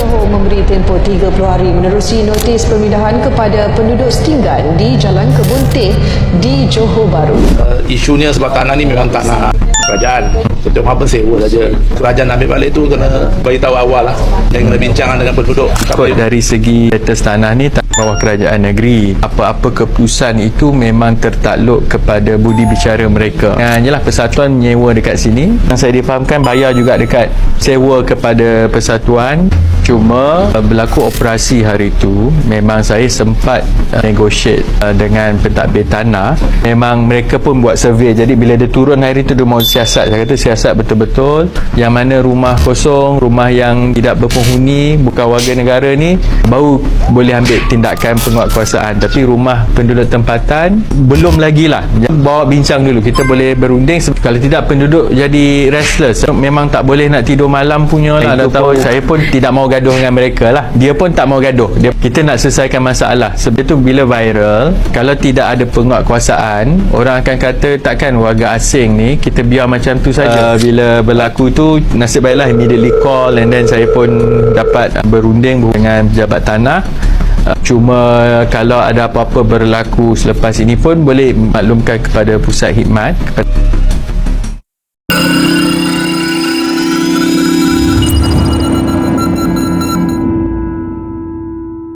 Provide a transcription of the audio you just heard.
Johor memberi tempoh 30 hari menerusi notis pemindahan kepada penduduk setinggan di Jalan Kebun Teh di Johor Bahru. uh, isunya sebab tanah ni memang tanah kerajaan. Untuk apa sewa saja. Kerajaan ambil balik tu kena beritahu awal lah. Dan kena bincang dengan penduduk. Kot dari segi atas tanah ni tak bawah kerajaan negeri. Apa-apa keputusan itu memang tertakluk kepada budi bicara mereka. Dan jelah persatuan menyewa dekat sini. Yang saya difahamkan bayar juga dekat sewa kepada persatuan cuma uh, berlaku operasi hari itu memang saya sempat uh, negotiate uh, dengan pentadbir tanah. Memang mereka pun buat survey. Jadi bila dia turun hari itu dia mau siasat. Saya kata siasat betul-betul. Yang mana rumah kosong rumah yang tidak berpenghuni bukan warga negara ni baru boleh ambil tindakan penguatkuasaan. Tapi rumah penduduk tempatan belum lagi lah. Bawa bincang dulu. Kita boleh berunding. Kalau tidak penduduk jadi restless. Memang tak boleh nak tidur malam punya lah. Dah tahu saya pun tidak mau gaduh dengan mereka lah. Dia pun tak mau gaduh. Dia, kita nak selesaikan masalah. Sebab itu bila viral kalau tidak ada penguatkuasaan orang akan kata takkan warga asing ni kita biar macam tu saja. Uh, bila berlaku tu nasib baiklah immediately call and then saya pun dapat berunding dengan pejabat tanah. Uh, Cuma kalau ada apa-apa berlaku selepas ini pun boleh maklumkan kepada pusat khidmat